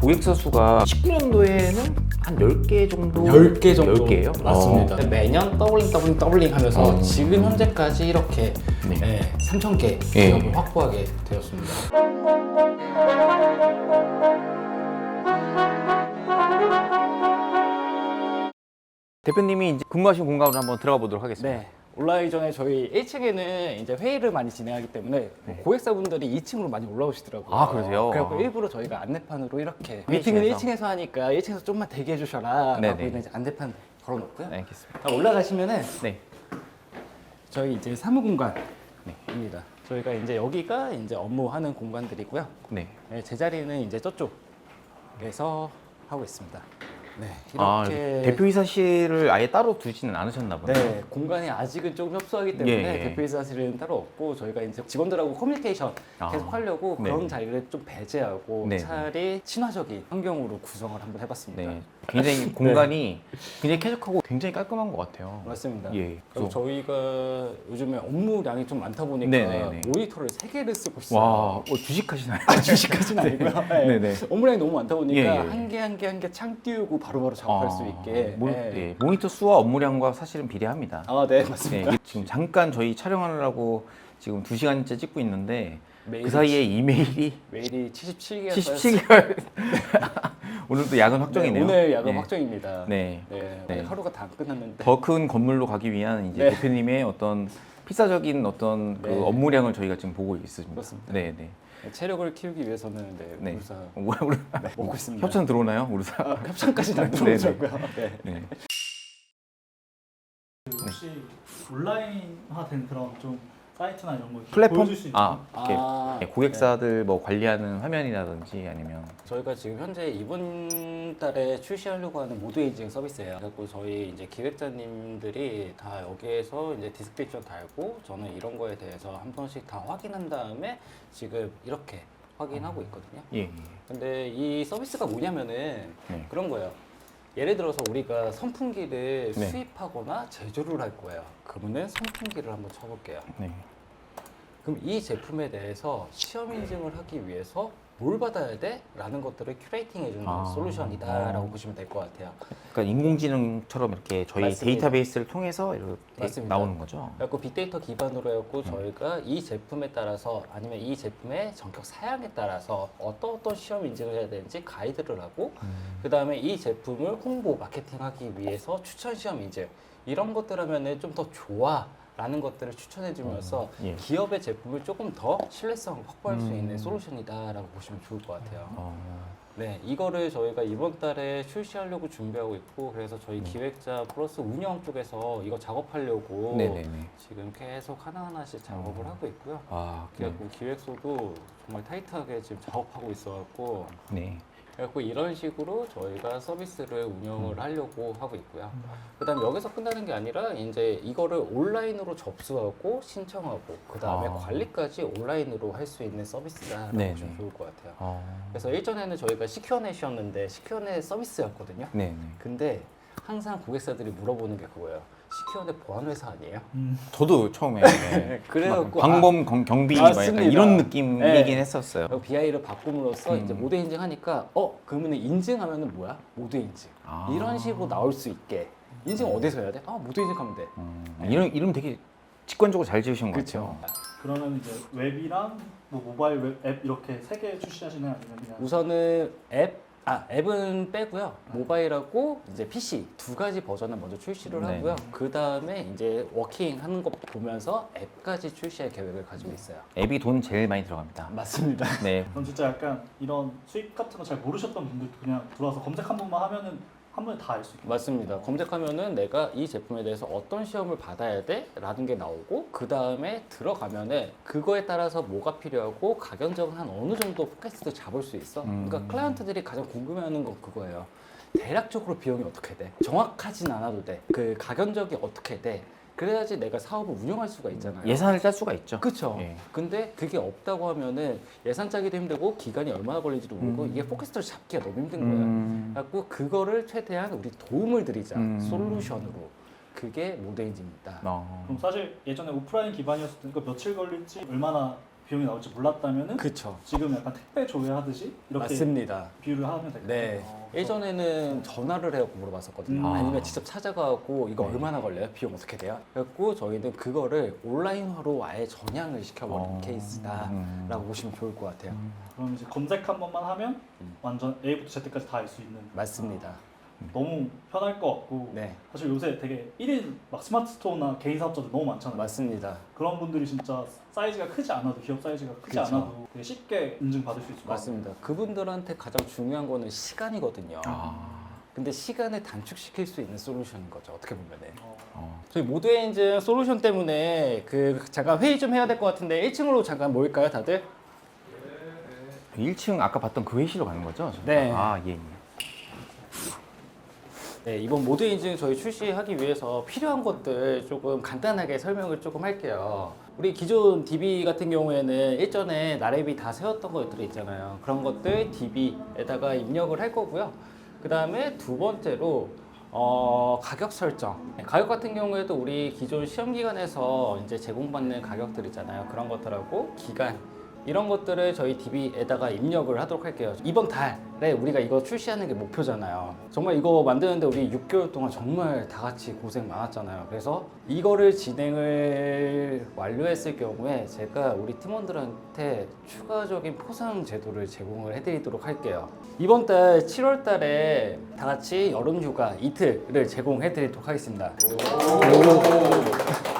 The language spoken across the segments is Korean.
고객사 수가 19년도에는 한 10개 정도 10개 정도 10개예요? 맞습니다. 매년 더블링 더블링 더블링 하면서 어. 지금 현재까지 이렇게 네. 네. 3,000개 예. 기업을 확보하게 되었습니다. 대표님이 이제 근무하신 공간으로 한번 들어가 보도록 하겠습니다. 네. 올라오기 전에 저희 1층에는 이제 회의를 많이 진행하기 때문에 고객사분들이 2층으로 많이 올라오시더라고요. 네. 아, 그러세요? 그래서 아. 일부러 저희가 안내판으로 이렇게 회의실에서? 미팅은 1층에서 하니까 1층에서 좀만 대기해 주셔라. 네네. 라고 이제 안내판 걸어놓고요. 네, 알겠습니다. 자, 올라가시면은 네. 저희 이제 사무 공간입니다. 저희가 이제 여기가 이제 업무하는 공간들이고요. 네. 네, 제 자리는 이제 저쪽에서 하고 있습니다. 네, 아, 이렇게 대표이사실을 아예 따로 두지는 않으셨나 보네요. 네, 공간이 아직은 좀 협소하기 때문에 예, 예. 대표이사실은 따로 없고 저희가 이제 직원들하고 커뮤니케이션 아, 계속 하려고 네. 그런 자리를 좀 배제하고 네. 차라리 친화적인 환경으로 구성을 한번 해봤습니다. 네. 굉장히 공간이 굉장히 쾌적하고 굉장히 깔끔한 것 같아요. 맞습니다. 예. 그리고 저희가 요즘에 업무량이 좀 많다 보니까 네 네 네. 모니터를 세 개를 쓰고 있어요. 와, 뭐 주식하시나요? 아, 주식까지는 아니고요. 네. 네네. 업무량이 너무 많다 보니까 예, 예. 한 개 한 개 한 개 창 띄우고 바로바로 작업할 수 있게. 모, 네. 예, 모니터 수와 업무량과 사실은 비례합니다. 아, 네, 네, 맞습니다. 이게 지금 잠깐 저희 촬영하느라고 지금 2시간째 찍고 있는데 메일이 그 사이에 이메일이 메일이 77개가 77개월 오늘도 야근 확정이네요. 오늘 야근 네. 확정입니다. 네. 네, 네. 하루가 다안 끝났는데. 더 큰 건물로 가기 위한 이제 네. 대표님의 어떤 필사적인 어떤 그 네. 업무량을 저희가 지금 보고 있습니다. 그렇습니다. 네, 네. 체력을 키우기 위해서는 네, 네. 우르사 어, 뭐야, 우리 네, 먹고 있습니다. 협찬 들어오나요? 우리 사? 아, 협찬까지는 안 네, 네. 들어오더라고요. 네. 네. 혹시 온라인화된 그런 좀 사이트나 이런 거 플랫폼? 보여줄 수 있나요? 아, 이렇게 아, 네, 고객사들 뭐 관리하는 화면이라든지 아니면 저희가 지금 현재 이번 달에 출시하려고 하는 모드 에이징 서비스예요. 그래서 저희 이제 기획자님들이 다 여기에서 이제 디스크립션 달고 저는 이런 거에 대해서 한 번씩 다 확인한 다음에 지금 이렇게 확인하고 있거든요. 예, 예. 근데 이 서비스가 뭐냐면은 네. 그런 거예요. 예를 들어서 우리가 선풍기를 네. 수입하거나 제조를 할 거예요. 그러면 선풍기를 한번 쳐볼게요. 네. 그럼 이 제품에 대해서 시험 인증을 하기 위해서 뭘 받아야 돼? 라는 것들을 큐레이팅 해주는 아. 솔루션이다라고 어. 보시면 될 것 같아요. 그러니까 인공지능처럼 이렇게 저희 맞습니다. 데이터베이스를 통해서 이렇게 맞습니다. 나오는 거죠. 그래갖고 빅데이터 기반으로 해갖고 음. 저희가 이 제품에 따라서 아니면 이 제품의 전격 사양에 따라서 어떤 어떤 시험 인증을 해야 되는지 가이드를 하고 음. 그 다음에 이 제품을 홍보 마케팅하기 위해서 추천 시험 인증 이런 것들 하면은 좀 더 좋아. 라는 것들을 추천해 주면서 예. 기업의 제품을 조금 더 신뢰성을 확보할 수 음. 있는 솔루션이다라고 보시면 좋을 것 같아요. 어, 네, 이거를 저희가 이번 달에 출시하려고 준비하고 있고 그래서 저희 기획자 플러스 운영 쪽에서 이거 작업하려고 네네네. 지금 계속 하나하나씩 작업을 어. 하고 있고요. 아, 네. 그래갖고 기획소도 정말 타이트하게 지금 작업하고 있어갖고 네. 그래갖고 이런 식으로 저희가 서비스를 운영을 음. 하려고 하고 있고요. 그다음 여기서 끝나는 게 아니라 이제 이거를 온라인으로 접수하고 신청하고 그다음에 아. 관리까지 온라인으로 할 수 있는 서비스다라고 네네. 보시면 좋을 것 같아요. 어, 그래서 일전에는 저희가 시큐어넷이었는데 시큐어넷 서비스였거든요. 네네. 근데 항상 고객사들이 물어보는 게 그거예요. 시큐어넷 보안 회사 아니에요? 음, 저도 처음에 네. 그래갖고 방범 경- 경비 막 약간 맞습니다. 이런 느낌이긴 네. 했었어요. BI를 바꿈으로써 음. 이제 모드 인증하니까 어 그러면 인증하면은 뭐야? 모드 인증. 아. 이런 식으로 나올 수 있게 인증 어디서 해야 돼? 아 모드 인증하면 돼. 음, 이름 이름 되게 직관적으로 잘 지으신 것 그렇죠. 같아요. 그러면 이제 웹이랑 뭐 모바일 웹 앱 이렇게 세 개 출시하시나요? 아니면 그냥 우선은 앱, 아 앱은 빼고요. 모바일하고 이제 PC 두 가지 버전을 먼저 출시를 네. 하고요. 그 다음에 이제 워킹 하는 거 보면서 앱까지 출시할 계획을 가지고 있어요. 앱이 돈 제일 많이 들어갑니다. 맞습니다. 네. 그럼 진짜 약간 이런 수익 같은 거 잘 모르셨던 분들도 그냥 들어와서 검색 한 번만 하면은 한 번에 다 알 수 있게 맞습니다. 검색하면은 내가 이 제품에 대해서 어떤 시험을 받아야 돼? 라는 게 나오고 그 다음에 들어가면은 그거에 따라서 뭐가 필요하고 가격적은 한 어느 정도 포켓을 잡을 수 있어. 음. 그러니까 클라이언트들이 가장 궁금해하는 건 그거예요. 대략적으로 비용이 어떻게 돼? 정확하진 않아도 돼. 그 가격적이 어떻게 돼? 그래야지 내가 사업을 운영할 수가 있잖아요. 예산을 짤 수가 있죠. 그쵸. 예. 근데 그게 없다고 하면은 예산 짜기도 힘들고 기간이 얼마나 걸리지도 모르고 음. 이게 포켓을 잡기가 너무 힘든 거예요. 음, 갖고 그거를 최대한 우리 도움을 드리자 음. 솔루션으로 그게 모데인지입니다. 어. 그럼 사실 예전에 오프라인 기반이었을 때니까 며칠 걸릴지 얼마나 비용이 나올지 몰랐다면은 그쵸. 지금 약간 택배 조회하듯이 이렇게 맞습니다. 비유를 하면 되겠네요. 네. 어, 예전에는 전화를 해갖고 물어봤었거든요. 음. 아니면 직접 찾아가고 이거 네. 얼마나 걸려요? 비용 어떻게 돼요? 그래갖고 저희는 그거를 온라인화로 아예 전향을 시켜버린 어. 케이스다라고 음. 보시면 좋을 것 같아요. 그럼 이제 검색 한 번만 하면 음. 완전 A부터 Z까지 다 알 수 있는 맞습니다. 어, 너무 편할 것 같고 네, 사실 요새 되게 1인 막 스마트 스토어나 개인 사업자들 너무 많잖아요. 맞습니다. 그런 분들이 진짜 사이즈가 크지 않아도 기업 사이즈가 크지 그쵸. 않아도 되게 쉽게 인증 받을 수 있을 것 같아요. 맞습니다. 그분들한테 가장 중요한 거는 시간이거든요. 아. 근데 시간을 단축시킬 수 있는 솔루션인 거죠. 어떻게 보면 은. 어, 어. 저희 모드의 인증 솔루션 때문에 그 잠깐 회의 좀 해야 될 것 같은데 1층으로 잠깐 모일까요, 다들? 1층 아까 봤던 그 회의실로 가는 거죠? 저희가? 네. 아, 예, 예. 네, 이번 모드 인증 저희 출시하기 위해서 필요한 것들 조금 간단하게 설명을 조금 할게요. 우리 기존 DB 같은 경우에는 일전에 나래비 다 세웠던 것들이 있잖아요. 그런 것들 DB에다가 입력을 할 거고요. 그 다음에 두 번째로 어, 가격 설정. 네, 가격 같은 경우에도 우리 기존 시험 기간에서 이제 제공받는 가격들 있잖아요. 그런 것들하고 기간 이런 것들을 저희 DB에다가 입력을 하도록 할게요. 이번 달에 우리가 이거 출시하는 게 목표잖아요. 정말 이거 만드는데 우리 6개월 동안 정말 다 같이 고생 많았잖아요. 그래서 이거를 진행을 완료했을 경우에 제가 우리 팀원들한테 추가적인 포상 제도를 제공을 해드리도록 할게요. 이번 달 7월 달에 다 같이 여름 휴가 이틀을 제공해드리도록 하겠습니다.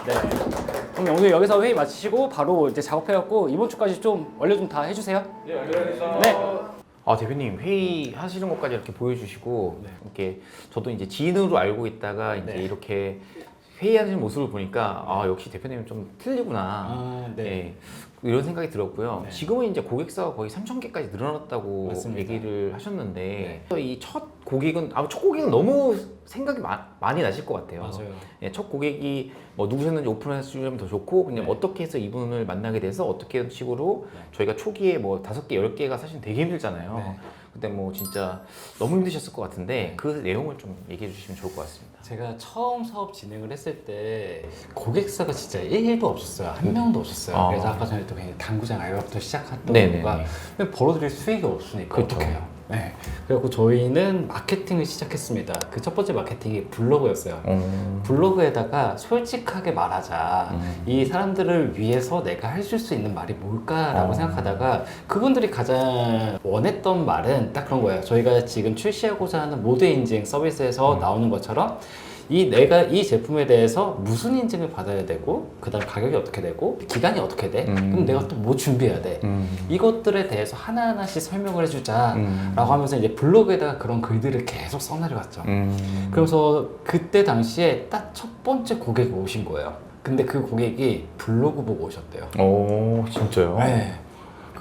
네. 그럼 오늘 여기서 회의 마치시고 바로 이제 작업해갖고 이번 주까지 좀 완료 좀 다 해주세요. 네. 아 대표님 회의 하시는 것까지 이렇게 보여주시고 이렇게 저도 이제 지인으로 알고 있다가 이제 네. 이렇게 회의하는 모습을 보니까 아 역시 대표님은 좀 틀리구나 아, 네. 이런 생각이 들었고요. 네. 지금은 이제 고객사가 거의 3천 개까지 늘어났다고 맞습니다. 얘기를 하셨는데 이 첫 고객은 아마 첫 고객은 너무 생각이 마- 많이 나실 것 같아요. 예, 첫 고객이 뭐 누구셨는지 오픈해 주시면 더 좋고 그냥 네. 어떻게 해서 이분을 만나게 돼서 어떻게 식으로 네. 저희가 초기에 뭐 다섯 개, 열 개가 사실 되게 힘들잖아요. 네. 그때 뭐 진짜 너무 힘드셨을 것 같은데 그 내용을 좀 얘기해 주시면 좋을 것 같습니다. 제가 처음 사업 진행을 했을 때 고객사가 진짜 1도 없었어요. 한 명도 없었어요. 아. 그래서 아까 전에 또 그냥 당구장 알바부터 시작했던 네네네. 거가 근데 벌어들일 수익이 없으니까 그렇죠. 어떡해요. 네. 그래갖고 저희는 마케팅을 시작했습니다. 그 첫 번째 마케팅이 블로그였어요. 어. 블로그에다가 솔직하게 말하자. 음. 이 사람들을 위해서 내가 해줄 수 있는 말이 뭘까라고 어. 생각하다가 그분들이 가장 원했던 말은 딱 그런 거예요. 저희가 지금 출시하고자 하는 모드 인증 서비스에서 음. 나오는 것처럼 이 내가 이 제품에 대해서 무슨 인증을 받아야 되고 그다음 가격이 어떻게 되고 기간이 어떻게 돼? 음. 그럼 내가 또 뭐 준비해야 돼? 음. 이것들에 대해서 하나하나씩 설명을 해주자. 음. 라고 하면서 이제 블로그에다가 그런 글들을 계속 써내려갔죠. 음. 그래서 그때 당시에 딱 첫 번째 고객이 오신 거예요. 근데 그 고객이 블로그 보고 오셨대요. 오 진짜요? 네.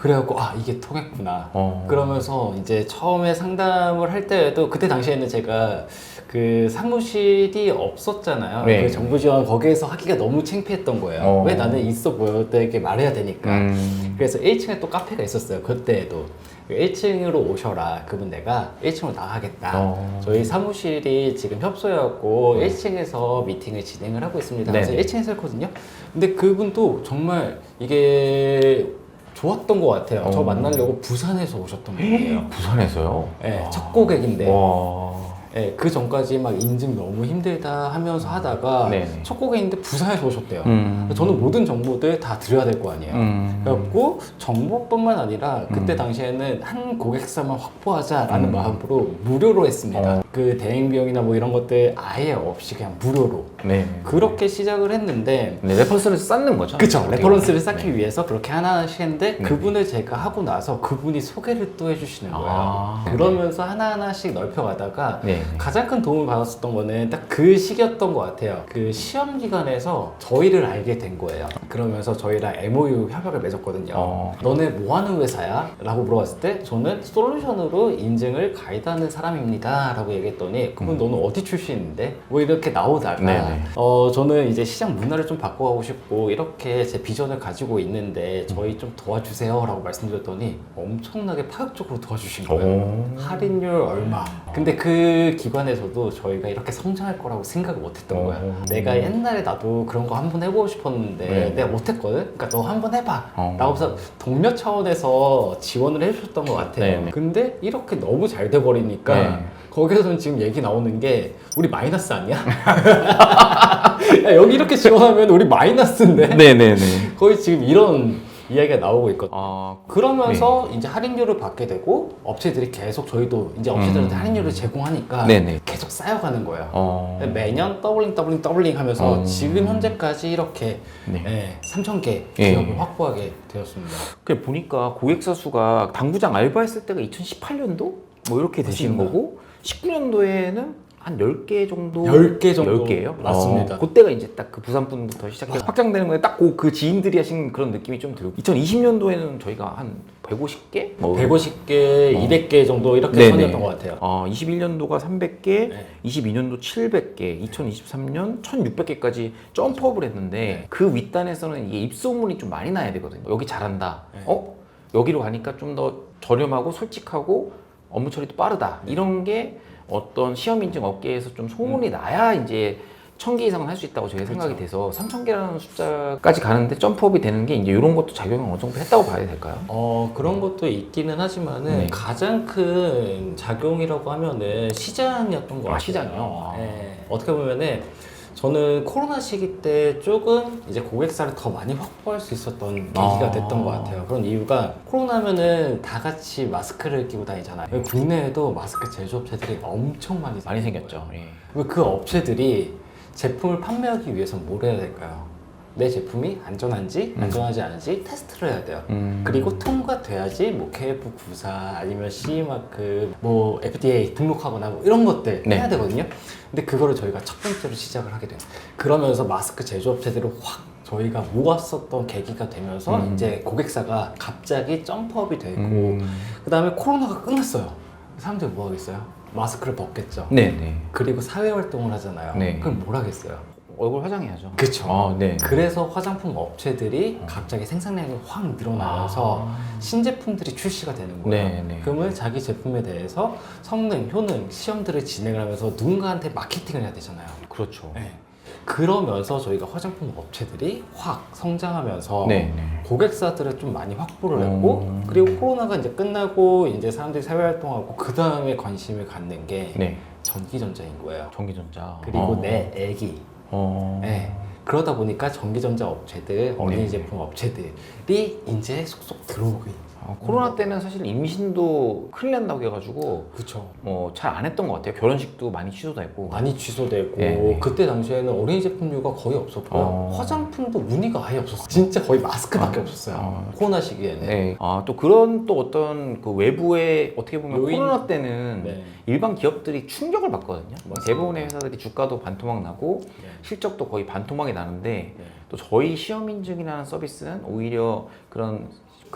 그래갖고 아 이게 통했구나. 어. 그러면서 이제 처음에 상담을 할 때에도 그때 당시에는 제가 그 사무실이 없었잖아요. 네. 그 정부 지원 거기에서 하기가 너무 창피했던 거예요. 어. 왜 나는 있어 보여되게 말해야 되니까. 음. 그래서 1층에 또 카페가 있었어요. 그때에도 1층으로 오셔라. 그분 내가 1층으로 나가겠다. 어. 저희 사무실이 지금 협소해갖고 1층에서 미팅을 진행을 하고 있습니다. 그래서 네네. 1층에서 했거든요. 근데 그분도 정말 이게 좋았던 것 같아요. 저 어. 만나려고 부산에서 오셨던 분이에요. 부산에서요? 네, 와. 첫 고객인데 와. 네, 그 전까지 막 인증 너무 힘들다 하면서 하다가 네네. 첫 고객인데 부산에서 오셨대요. 음. 저는 모든 정보들 다 드려야 될 거 아니에요. 음. 그래갖고 정보뿐만 아니라 그때 음. 당시에는 한 고객사만 확보하자라는 음. 마음으로 무료로 했습니다. 어. 그 대행 비용이나 뭐 이런 것들 아예 없이 그냥 무료로 네. 그렇게 시작을 했는데 네, 레퍼런스를 쌓는 거죠? 그쵸 레퍼런스를. 쌓기 네. 위해서 그렇게 하나하나씩 했는데 네. 그분을 제가 하고 나서 그분이 소개를 또 해주시는 거예요. 아. 그러면서 하나하나씩 넓혀가다가 네. 가장 큰 도움을 받았었던 거는 딱 그 시기였던 것 같아요. 그 시험 기간에서 저희를 알게 된 거예요. 그러면서 저희랑 MOU 협약을 맺었거든요. 어. 너네 뭐 하는 회사야? 라고 물어봤을 때 저는 솔루션으로 인증을 가이드하는 사람입니다. 라고 얘기했더니 그분 음. 너는 어디 출신인데? 뭐 이렇게 나오다가 네네. 어, 저는 이제 시장 문화를 좀 바꿔가고 싶고 이렇게 제 비전을 가지고 있는데 저희 좀 도와주세요. 라고 말씀드렸더니 엄청나게 파격적으로 도와주신 거예요. 오. 할인율 얼마 근데 그 기관에서도 저희가 이렇게 성장할 거라고 생각을 못했던 거야. 어. 내가 옛날에 나도 그런 거 한번 해보고 싶었는데 네. 내가 못했거든. 그러니까 너 한번 해봐. 어. 라고 해서 동료 차원에서 지원을 해주셨던 것 같아요. 네, 네. 근데 이렇게 너무 잘 돼버리니까 네. 거기서는 지금 얘기 나오는 게 우리 마이너스 아니야? 야, 여기 이렇게 지원하면 우리 마이너스인데? 네네네. 거의 지금 이런 이야기가 나오고 있거든요. 아, 그러면서 이제 할인율을 받게 되고 업체들이 계속 저희도 이제 업체들한테 음. 할인율을 제공하니까 네네. 계속 쌓여가는 거예요. 어. 매년 더블링 더블링 더블링 하면서 어. 지금 현재까지 이렇게 네. 예, 3,000개 예. 기업을 확보하게 되었습니다. 그 보니까 고객사 수가 당구장 알바했을 때가 2018년도 뭐 이렇게 되시는 맞습니다. 거고 19년도에는 한 10개 정도 10개 정도 10개예요? 맞습니다. 그때가 이제 딱 그 부산 분부터 시작해서 확장되는 건데 딱그 지인들이 하신 그런 느낌이 좀 들고 2020년도에는 저희가 한 150개? 뭐 150개, 어. 200개 정도 이렇게 네네. 선이었던 것 같아요. 어, 21년도가 300개, 네. 22년도 700개, 2023년 1600개까지 점프업을 했는데 네. 그 윗단에서는 이게 입소문이 좀 많이 나야 되거든요. 여기 잘한다. 네. 어? 여기로 가니까 좀 더 저렴하고 솔직하고 업무 처리도 빠르다. 네. 이런 게 어떤 시험 인증 업계에서 좀 음. 소문이 나야 이제 천 개 이상은 할 수 있다고 저희가 생각이 그렇죠. 돼서 3천 개라는 숫자까지 가는데 점프업이 되는 게 이제 이런 것도 작용을 어느 정도 했다고 봐야 될까요? 어 그런 것도 있기는 하지만은 네. 가장 큰 작용이라고 하면은 시장이었던 것 아, 같아요. 시장이요? 아. 네. 어떻게 보면은 저는 코로나 시기 때 조금 이제 고객사를 더 많이 확보할 수 있었던 계기가 아. 됐던 것 같아요. 그런 이유가 코로나면은 다 같이 마스크를 끼고 다니잖아요. 국내에도 마스크 제조업체들이 엄청 많이 많이 생겼죠. 예. 그 업체들이 제품을 판매하기 위해서 뭘 해야 될까요? 내 제품이 안전한지 음. 안전하지 않은지 테스트를 해야 돼요. 음. 그리고 통과돼야지 뭐 KF 구사 아니면 CE 마크 뭐 FDA 등록하거나 뭐 이런 것들 네. 해야 되거든요. 근데 그거를 저희가 첫 번째로 시작을 하게 돼요. 그러면서 마스크 제조업체들을 확 저희가 모았었던 계기가 되면서 음. 이제 고객사가 갑자기 점프업이 되고 음. 그다음에 코로나가 끝났어요. 사람들이 뭐 하겠어요? 마스크를 벗겠죠. 네 네. 그리고 사회 활동을 하잖아요. 네. 그럼 뭘 하겠어요? 얼굴 화장해야죠. 그쵸. 아, 네. 그래서 화장품 업체들이 갑자기 생산량이 확 늘어나면서 신제품들이 출시가 되는 거예요. 아. 네, 네. 그러면 자기 제품에 대해서 성능, 효능, 시험들을 진행을 하면서 누군가한테 마케팅을 해야 되잖아요. 그렇죠. 네. 그러면서 저희가 화장품 업체들이 확 성장하면서 네, 네. 고객사들을 좀 많이 확보를 음. 했고 그리고 코로나가 이제 끝나고 이제 사람들이 사회 활동하고 그 다음에 관심을 갖는 게 네. 전기전자인 거예요. 전기전자. 그리고 어. 내 애기 어. 네. 그러다 보니까 전기전자 업체들, 어린이 네. 제품 업체들이 이제 속속 들어오고 있는. 어, 코로나 때는 사실 임신도 큰일 난다고 해가지고 그렇죠. 뭐잘 안 했던 것 같아요. 결혼식도 많이 취소되고. 많이 취소되고 네, 네. 그때 당시에는 어린이 제품류가 거의 없었고요. 어. 화장품도 문의가 아예 없었어요. 진짜 거의 마스크밖에 아. 없었어요. 아. 코로나 시기에는. 네. 아, 또 그런 또 어떤 그 외부의 어떻게 보면 요인. 코로나 때는 네. 일반 기업들이 충격을 받거든요. 뭐 대부분의 회사들이 주가도 반토막 나고 네. 실적도 거의 반토막이 나는데 네. 또 저희 시험 인증이라는 서비스는 오히려 그런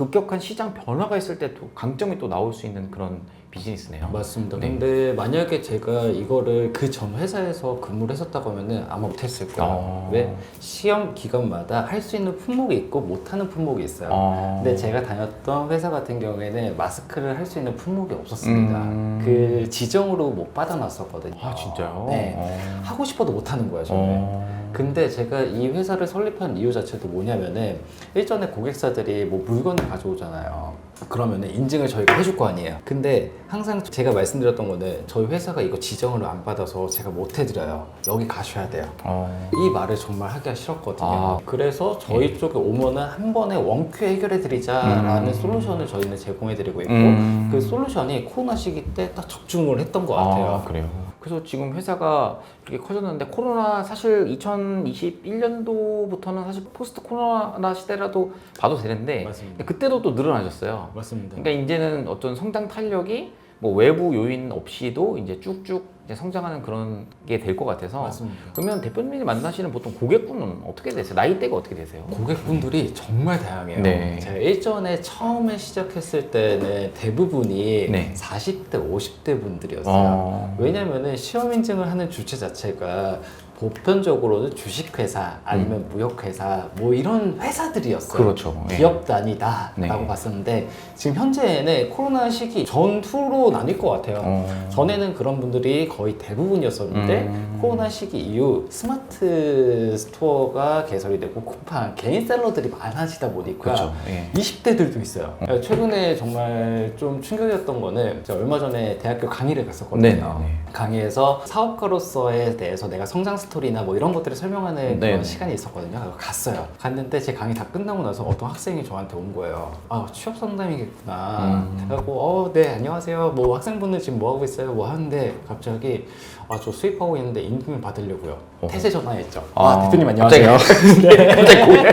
급격한 시장 변화가 있을 때 또 강점이 또 나올 수 있는 그런 비즈니스네요. 맞습니다. 네. 근데 만약에 제가 이거를 그 전 회사에서 근무를 했었다고 하면은 아마 못했을 거예요. 어. 왜? 시험 기간마다 할 수 있는 품목이 있고 못하는 품목이 있어요. 어. 근데 제가 다녔던 회사 같은 경우에는 마스크를 할 수 있는 품목이 없었습니다. 음. 그 지정으로 못 받아놨었거든요. 아 진짜요? 네. 어. 하고 싶어도 못 하는 거예요, 저는. 어. 근데 제가 이 회사를 설립한 이유 자체도 뭐냐면은 일전에 고객사들이 뭐 물건을 가져오잖아요. 그러면은 인증을 저희가 해줄 거 아니에요. 근데 항상 제가 말씀드렸던 거는 저희 회사가 이거 지정을 안 받아서 제가 못 해드려요. 여기 가셔야 돼요. 어. 이 말을 정말 하기가 싫었거든요. 아. 그래서 저희 쪽에 오면은 한 번에 원큐 해결해 드리자라는 음. 솔루션을 저희는 제공해 드리고 있고 음. 그 솔루션이 코로나 시기 때 딱 적중을 했던 것 같아요. 아, 그래요. 그래서 지금 회사가 이렇게 커졌는데 코로나 사실 2021년도부터는 사실 포스트 코로나 시대라도 봐도 되는데 맞습니다. 그때도 또 늘어나셨어요. 맞습니다. 그러니까 이제는 어떤 성장 탄력이 뭐 외부 요인 없이도 이제 쭉쭉 이제 성장하는 그런 게 될 것 같아서 맞습니다. 그러면 대표님이 만나시는 보통 고객분은 어떻게 되세요? 나이대가 어떻게 되세요? 고객분들이 정말 다양해요. 네. 제가 일전에 처음에 시작했을 때는 대부분이 네. 40대, 50대 분들이었어요. 어. 왜냐면은 시험 인증을 하는 주체 자체가 보편적으로는 주식회사 아니면 무역회사 뭐 이런 회사들이었어요. 그렇죠. 예. 기업 단위다라고 네. 봤었는데 지금 현재는 코로나 시기 전후로 나뉠 것 같아요. 어. 전에는 그런 분들이 거의 대부분이었었는데 음. 코로나 시기 이후 스마트 스토어가 개설이 되고 쿠팡 개인 셀러들이 많아지다 보니까 그렇죠. 예. 20대들도 있어요. 최근에 정말 좀 충격이었던 거는 제가 얼마 전에 대학교 강의를 갔었거든요. 네, 네. 강의에서 사업가로서에 대해서 내가 성장 스토리나 뭐 이런 것들을 설명하는 네, 그런 네. 시간이 있었거든요. 그래서 갔어요. 갔는데 제 강의 다 끝나고 나서 어떤 학생이 저한테 온 거예요. 아 취업 상담이겠구나. 음. 그래갖고 어네 안녕하세요. 뭐 학생분들 지금 뭐 하고 있어요? 뭐 하는데 갑자기 아 저 수입하고 있는데 임금 받으려고요. 어. 태세 전화했죠. 아, 아, 대표님 안녕하세요. 네. 갑자기 고개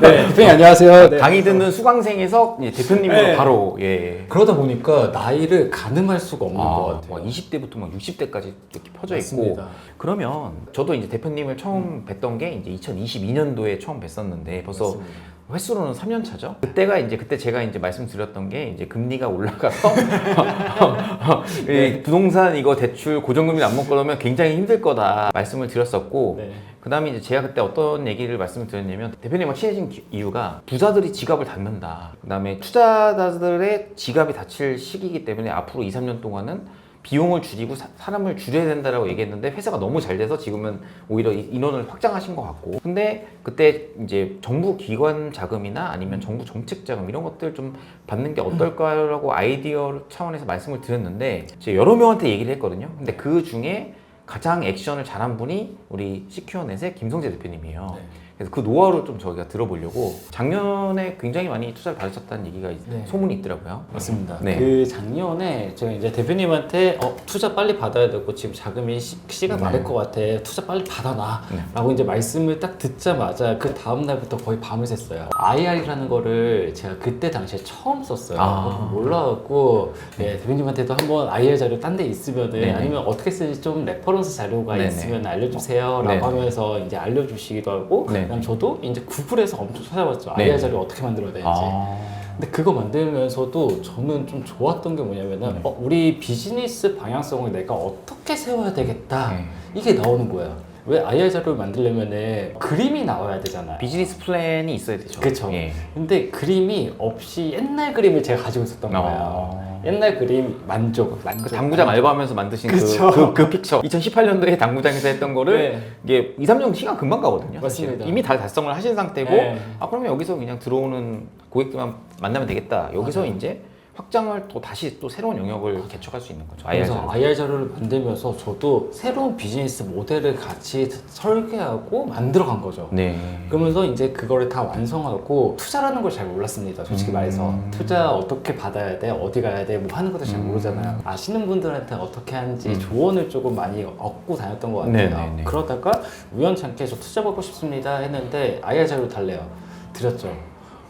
네, 대표님 안녕하세요. 네. 강의 듣는 수강생에서 이제 대표님으로 네. 바로 예. 그러다 보니까 나이를 가늠할 수가 없는 것 아, 같아요. 뭐 20대부터 막 60대까지 이렇게 퍼져 맞습니다. 있고 그러면 저도 이제 대표님을 처음 뵀던 게 이제 2022년도에 처음 뵀었는데 벌써 맞습니다. 횟수로는 3년 차죠. 그때가 이제 그때 제가 이제 말씀드렸던 게 이제 금리가 올라가서 이 부동산 이거 대출 고정금리 안 먹고 그러면 굉장히 힘들 거다 말씀을 드렸었고 네. 그다음에 이제 제가 그때 어떤 얘기를 말씀을 드렸냐면 대표님과 친해진 기- 이유가 부자들이 지갑을 닫는다. 그다음에 투자자들의 지갑이 닫힐 시기이기 때문에 앞으로 2, 3년 동안은 비용을 줄이고 사, 사람을 줄여야 된다라고 얘기했는데 회사가 너무 잘 돼서 지금은 오히려 이- 인원을 확장하신 것 같고 근데 그때 이제 정부 기관 자금이나 아니면 정부 정책 자금 이런 것들 좀 받는 게 어떨까라고 아이디어 차원에서 말씀을 드렸는데 제가 여러 명한테 얘기를 했거든요 근데 그 중에 가장 액션을 잘한 분이 우리 시큐어넷의 김성재 대표님이에요. 네. 그래서 그 노하우를 좀 저희가 들어보려고 작년에 굉장히 많이 투자를 받으셨다는 얘기가 있- 네. 소문이 있더라고요. 맞습니다. 네. 그 작년에 제가 이제 대표님한테 어, 투자 빨리 받아야 되고 지금 자금이 시, 가 네. 마를 것 같아. 투자 빨리 받아놔. 네. 라고 이제 말씀을 딱 듣자마자 그 다음 날부터 거의 밤을 샜어요. IR이라는 거를 제가 그때 당시에 처음 썼어요. 아. 몰라갖고 네, 대표님한테도 한번 IR 자료 딴 데 있으면은 네네. 아니면 어떻게 쓰지 좀 레퍼런스 자료가 네네. 있으면 알려주세요. 라고 네네. 하면서 이제 알려주시기도 하고 네 네. 그다음 저도 이제 구글에서 엄청 찾아봤죠. 네네. IR 자료 어떻게 만들어야 되는지. 아. 근데 그거 만들면서도 저는 좀 좋았던 게 뭐냐면은 네. 어, 우리 비즈니스 방향성을 내가 어떻게 세워야 되겠다 네. 이게 나오는 거야 왜 IR 자료를 만들려면은 그림이 나와야 되잖아요 비즈니스 플랜이 있어야 되죠. 그쵸. 예. 근데 그림이 없이 옛날 그림을 제가 가지고 있었던 거예요 어. 옛날 그림 만족 그 만족 당구장 알바하면서 만드신 그, 그쵸. 그, 그 픽처 2018년도에 당구장에서 했던 거를 네. 이게 2, 3년 시간 금방 가거든요. 맞습니다. 이미 다 달성을 하신 상태고 네. 아 그러면 여기서 그냥 들어오는 고객들만 만나면 되겠다. 여기서. 이제 확장을 또 다시 또 새로운 영역을 개척할 수 있는 거죠. IR 그래서 자료. IR 자료를 만들면서 저도 새로운 비즈니스 모델을 같이 설계하고 만들어 간 거죠 네. 그러면서 이제 그거를 다 완성하고 투자라는 걸 잘 몰랐습니다. 솔직히 음. 말해서 투자 어떻게 받아야 돼, 어디 가야 돼, 뭐 하는 것도 잘 음. 모르잖아요. 아시는 분들한테 어떻게 하는지 음. 조언을 조금 많이 얻고 다녔던 것 같아요. 네네네. 그러다가 우연찮게 저 투자 받고 싶습니다 했는데 IR 자료 달래요. 드렸죠.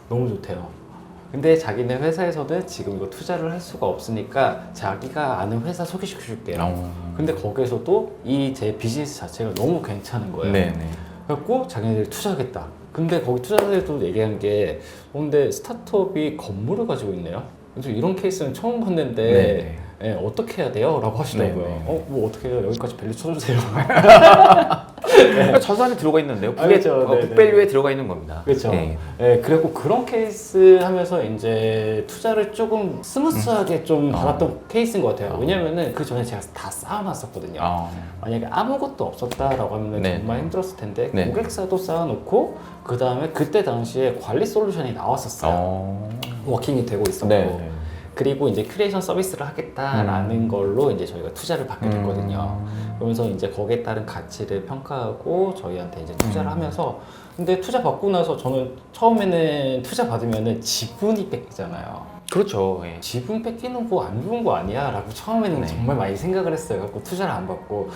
너무 좋대요. 근데 자기네 회사에서는 지금 이거 투자를 할 수가 없으니까 자기가 아는 회사 소개시켜 줄게요. 어. 근데 거기서도 이 제 비즈니스 자체가 너무 괜찮은 거예요. 네, 네. 그래갖고 자기네들이 투자하겠다. 근데 거기 투자자들도 얘기한 게 어, 근데 스타트업이 건물을 가지고 있네요. 이런 케이스는 처음 봤는데 네, 예, 어떻게 해야 돼요? 라고 하시더라고요. 네, 네. 어, 뭐 어떻게 해요? 여기까지 밸류 쳐주세요. 그러니까 자산에 들어가 있는데요. 아, 북에 그렇죠. 어, 네, 북밸류에 들어가 있는 겁니다. 그렇죠. 네. 예, 그리고 그런 케이스 하면서 이제 투자를 조금 스무스하게 좀 어. 받았던 케이스인 것 같아요. 어. 왜냐면은 그 전에 제가 다 쌓아놨었거든요. 아. 만약에 아무것도 없었다라고 하면 네. 정말 힘들었을 텐데 네. 고객사도 쌓아놓고 그 다음에 그때 당시에 관리 솔루션이 나왔었어요. 어. 워킹이 되고 있었고 네. 네. 그리고 이제 크리에이션 서비스를 하겠다라는 음. 걸로 이제 저희가 투자를 받게 됐거든요. 음. 그러면서 이제 거기에 따른 가치를 평가하고 저희한테 이제 투자를 음. 하면서 근데 투자 받고 나서 저는 처음에는 투자 받으면은 지분이 뺏기잖아요. 그렇죠. 예. 지분 뺏기는 거 안 좋은 거 아니야? 라고 처음에는 네. 정말 많이 생각을 했어요. 그래서 투자를 안 받고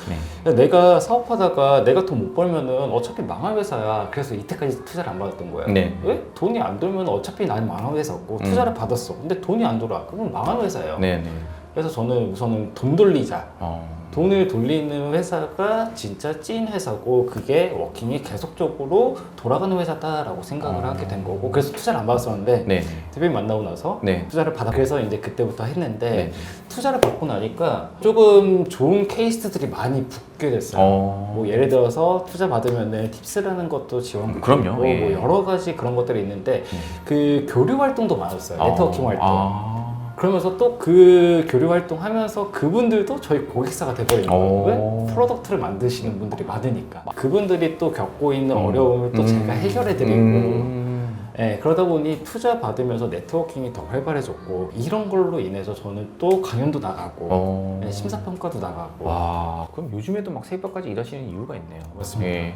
네. 내가 사업하다가 내가 돈 못 벌면은 어차피 망할 회사야. 그래서 이때까지 투자를 안 받았던 거예요. 네. 왜? 돈이 안 들면 어차피 나는 망할 회사였고 음. 투자를 받았어. 근데 돈이 안 돌아. 그럼 망할 회사예요. 네, 네. 그래서 저는 우선은 돈 돌리자. 어. 돈을 돌리는 회사가 진짜 찐 회사고 그게 워킹이 계속적으로 돌아가는 회사다라고 생각을 어. 하게 된 거고 그래서 투자를 안 받았었는데 네. 대표님 만나고 나서 네. 투자를 받아 그래서 이제 그때부터 했는데 네. 투자를 받고 나니까 조금 좋은 케이스들이 많이 붙게 됐어요. 어. 뭐 예를 들어서 투자 받으면은 팁스라는 것도 지원 그럼요. 예. 뭐 여러 가지 그런 것들이 있는데 음. 그 교류 활동도 많았어요. 네트워킹 활동. 아. 그러면서 또 그 교류 활동하면서 그분들도 저희 고객사가 돼버린 거예요. 왜? 프로덕트를 만드시는 분들이 많으니까. 그분들이 또 겪고 있는 음. 어려움을 또 음. 제가 해결해드리고. 음. 예, 그러다 보니 투자 받으면서 네트워킹이 더 활발해졌고 이런 걸로 인해서 저는 또 강연도 나가고 어. 예, 심사평가도 나가고 와, 그럼 요즘에도 막 새벽까지 일하시는 이유가 있네요. 맞습니다. 예. 네.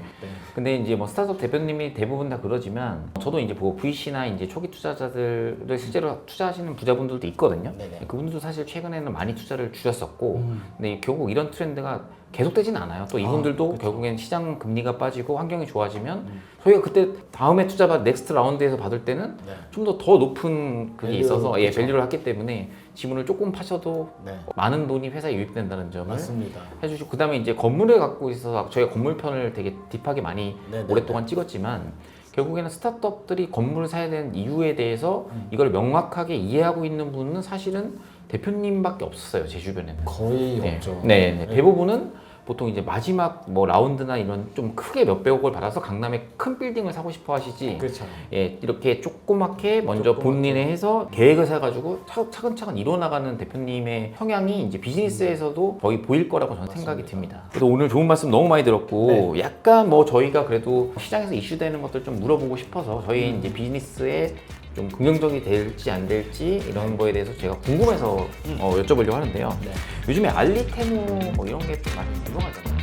근데 이제 뭐 스타트업 대표님이 대부분 다 그러지만 저도 이제 뭐 VC나 이제 초기 투자자들을 실제로 투자하시는 부자분들도 있거든요. 네네. 그분들도 사실 최근에는 많이 투자를 줄였었고, 음. 근데 결국 이런 트렌드가 계속되진 않아요. 또 이분들도 아. 결국엔 시장 금리가 빠지고 환경이 좋아지면 음. 저희가 그때 다음에 투자 받 넥스트 라운드에서 받을 때는 네. 좀더더 높은 그게 밸류, 있어서 예, 그쵸. 밸류를 했기 때문에 지분을 조금 파셔도 네. 많은 돈이 회사에 유입된다는 점을 맞습니다. 해주시고 그다음에 이제 건물을 갖고 있어서 저희가 건물 편을 되게 딥하게 많이 네네. 오랫동안 찍었지만 결국에는 스타트업들이 건물을 사야 되는 이유에 대해서 음. 이걸 명확하게 이해하고 있는 분은 사실은 대표님밖에 없었어요 제 주변에는. 거의 네. 없죠. 네, 네. 대부분은 보통 이제 마지막 뭐 라운드나 이런 좀 크게 몇 백억을 받아서 강남에 큰 빌딩을 사고 싶어 하시지. 그렇죠. 예, 이렇게 조그맣게 먼저 조그맣게. 본인의 해서 계획을 세가지고 차- 차근차근 이뤄나가는 대표님의 성향이 이제 비즈니스에서도 거의 보일 거라고 저는 생각이 듭니다. 그래도 오늘 좋은 말씀 너무 많이 들었고 약간 뭐 저희가 그래도 시장에서 이슈되는 것들 좀 물어보고 싶어서 저희 이제 비즈니스에 좀 긍정적이 될지 안 될지 이런 거에 대해서 제가 궁금해서 어, 여쭤보려고 하는데요. 네. 요즘에 알리테무 뭐 이런 게좀 많이 유명하잖아요.